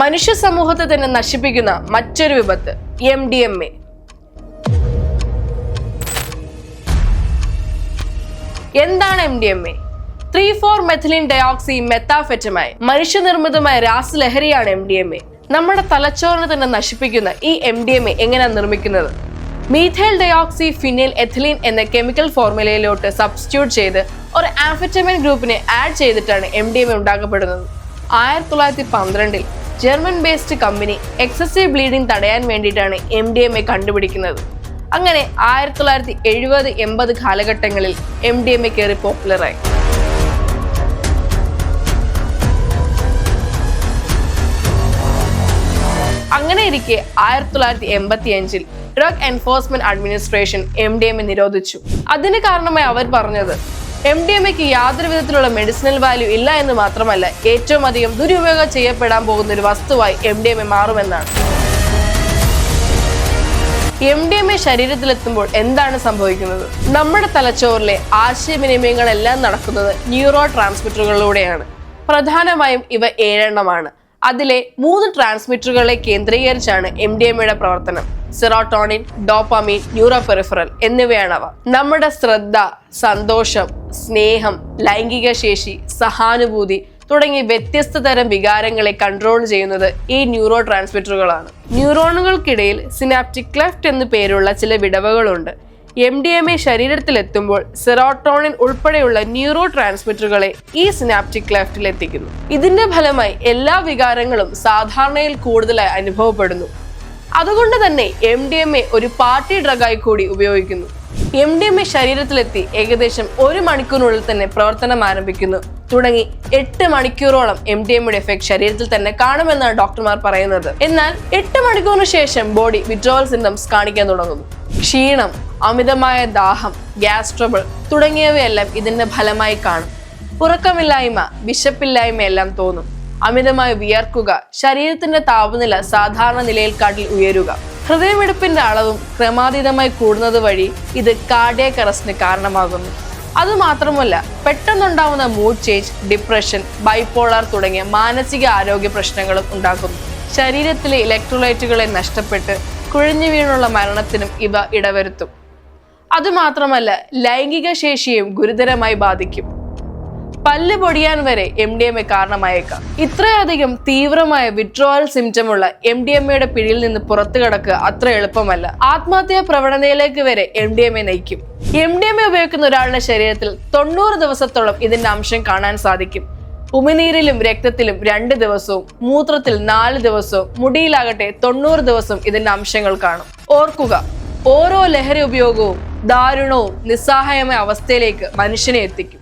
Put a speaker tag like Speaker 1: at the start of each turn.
Speaker 1: മനുഷ്യ സമൂഹത്തെ തന്നെ നശിപ്പിക്കുന്ന മറ്റൊരു വിപത്ത് എം ഡി എം എ എന്താണ് M D M A three four methylene dioxy മെത്താഫെറ്റമായി മനുഷ്യനിർമ്മിതമായ രാസലഹരിയാണ് എം ഡി എം എ നമ്മുടെ തലച്ചോറിനെ തന്നെ നശിപ്പിക്കുന്ന ഈ എം ഡി എം എ എങ്ങനെയാണ് നിർമ്മിക്കുന്നത്? മീഥൈൽ ഡയോക്സി ഫിനിൽ എഥിലിൻ എന്ന കെമിക്കൽ ഫോർമുലയിലോട്ട് സബ്സ്റ്റിറ്റ്യൂട്ട് ചെയ്ത് ഒരു ആംഫറ്റമിൻ ഗ്രൂപ്പിനെ ആഡ് ചെയ്തിട്ടാണ് എം ഡി എം എ ഉണ്ടാക്കപ്പെടുന്നത്. ആയിരത്തി തൊള്ളായിരത്തി പന്ത്രണ്ടിൽ German based company excessive bleeding തടയാൻ വേണ്ടിയിട്ടാണ് എം ഡി എം എ കണ്ടുപിടിക്കുന്നത്. അങ്ങനെ ആയിരത്തി തൊള്ളായിരത്തി എഴുപത് എൺപത് കാലഘട്ടങ്ങളിൽ എം ഡി എം എ കയറി പോപ്പുലറായി അങ്ങനെ ഇരിക്കെ ആയിരത്തി തൊള്ളായിരത്തി എൺപത്തി അഞ്ചിൽ drug enforcement administration M D M നിരോധിച്ചു. അതിന് കാരണമായി അവർ പറഞ്ഞത് എം ഡി എം എക്ക് യാതൊരു വിധത്തിലുള്ള മെഡിസിനൽ വാല്യൂ ഇല്ല എന്ന് മാത്രമല്ല ഏറ്റവും അധികം ദുരുപയോഗം ചെയ്യപ്പെടാൻ പോകുന്ന ഒരു വസ്തുവായി എം ഡി എം എ മാറുമെന്നാണ്. എം ഡി എം എ ശരീരത്തിലെത്തുമ്പോൾ എന്താണ് സംഭവിക്കുന്നത്? നമ്മുടെ തലച്ചോറിലെ ആശയവിനിമയങ്ങളെല്ലാം നടക്കുന്നത് ന്യൂറോ ട്രാൻസ്മിറ്ററുകളിലൂടെയാണ് പ്രധാനമായും ഇവ ഏഴെണ്ണമാണ്. അതിലെ മൂന്ന് ട്രാൻസ്മിറ്ററുകളെ കേന്ദ്രീകരിച്ചാണ് എം ഡി എം എയുടെ പ്രവർത്തനം. സിറോട്ടോണിൻ ഡോപ്പമീൻ ന്യൂറോപെറിഫറൽ എന്നിവയാണവ. നമ്മുടെ ശ്രദ്ധ സന്തോഷം സ്നേഹം ലൈംഗിക ശേഷി സഹാനുഭൂതി തുടങ്ങി വ്യത്യസ്ത തരം വികാരങ്ങളെ കൺട്രോൾ ചെയ്യുന്നത് ഈ ന്യൂറോ ട്രാൻസ്മിറ്ററുകളാണ് ന്യൂറോണുകൾക്കിടയിൽ സിനാപ്റ്റിക് ക്ലെഫ്റ്റ് എന്നു പേരുള്ള ചില വിടവുകളുണ്ട്. എം ഡി എം എ ശരീരത്തിലെത്തുമ്പോൾ സെറോട്ടോണിൻ ഉൾപ്പെടെയുള്ള ന്യൂറോ ട്രാൻസ്മിറ്ററുകളെ ഈ സിനാപ്റ്റിക് ക്ലാഫ്റ്റിൽ എത്തിക്കുന്നു. ഇതിന്റെ ഫലമായി എല്ലാ വികാരങ്ങളും സാധാരണയിൽ കൂടുതലായി അനുഭവപ്പെടുന്നു. അതുകൊണ്ട് തന്നെ എം ഡി എം എ ഒരു പാർട്ടി ഡ്രഗായി കൂടി ഉപയോഗിക്കുന്നു. എം ഡി എം എ ശരീരത്തിലെത്തി ഏകദേശം ഒരു മണിക്കൂറിനുള്ളിൽ തന്നെ പ്രവർത്തനം ആരംഭിക്കുന്നു. തുടങ്ങി എട്ട് മണിക്കൂറോളം എം ഡി എമ്മയുടെ എഫക്ട് ശരീരത്തിൽ തന്നെ കാണുമെന്നാണ് ഡോക്ടർമാർ പറയുന്നത്. എന്നാൽ എട്ട് മണിക്കൂറിന് ശേഷം ബോഡി വിഡ്രോവൽ സിംറ്റംസ് കാണിക്കാൻ തുടങ്ങുന്നു. ക്ഷീണം അമിതമായ ദാഹം ഗ്യാസ് ട്രബിൾ തുടങ്ങിയവയെല്ലാം ഇതിന്റെ ഫലമായി കാണും. ഉറക്കമില്ലായ്മ വിശപ്പില്ലായ്മ എല്ലാം തോന്നും. അമിതമായി വിയർക്കുക ശരീരത്തിന്റെ താപനില സാധാരണ നിലയിൽ നിലയിൽക്കാട്ടിൽ ഉയരുക. ഹൃദയമിടിപ്പിന്റെ അളവും ക്രമാതീതമായി കൂടുന്നത് വഴി ഇത് കാർഡിയക് അറസ്റ്റിന് കാരണമാകുന്നു. അതുമാത്രമല്ല പെട്ടെന്നുണ്ടാവുന്ന മൂഡ് ചേഞ്ച് ഡിപ്രഷൻ ബൈപ്പോളാർ തുടങ്ങിയ മാനസിക ആരോഗ്യ പ്രശ്നങ്ങളും ഉണ്ടാക്കുന്നു. ശരീരത്തിലെ ഇലക്ട്രോലൈറ്റുകളെ നഷ്ടപ്പെട്ട് കുഴഞ്ഞു വീണുള്ള മരണത്തിനും ഇവ ഇടവരുത്തും. അതുമാത്രമല്ല ലൈംഗിക ശേഷിയെയും ഗുരുതരമായി ബാധിക്കും. പല്ല് പൊടിയാൻ വരെ എം ഡി എം എ കാരണമായേക്കാം. ഇത്രയധികം തീവ്രമായ വിഡ്രോവൽ സിംറ്റം ഉള്ള എം ഡി എം എയുടെ പിടിയിൽ നിന്ന് പുറത്തു കിടക്കുക അത്ര എളുപ്പമല്ല. ആത്മഹത്യാ പ്രവണതയിലേക്ക് വരെ എം ഡി എം എ നയിക്കും. എം ഡി എം എ ഉപയോഗിക്കുന്ന ഒരാളുടെ ശരീരത്തിൽ തൊണ്ണൂറ് ദിവസത്തോളം ഇതിന്റെ അംശം കാണാൻ സാധിക്കും. ഉമിനീരിലും രക്തത്തിലും രണ്ട് ദിവസവും മൂത്രത്തിൽ നാല് ദിവസവും മുടിയിലാകട്ടെ തൊണ്ണൂറ് ദിവസം ഇതിന്റെ അംശങ്ങൾ കാണും. ഓർക്കുക ഓരോ ലഹരി ഉപയോഗവും ദാരുണവും നിസ്സഹായമായ അവസ്ഥയിലേക്ക് മനുഷ്യനെ എത്തിക്കും.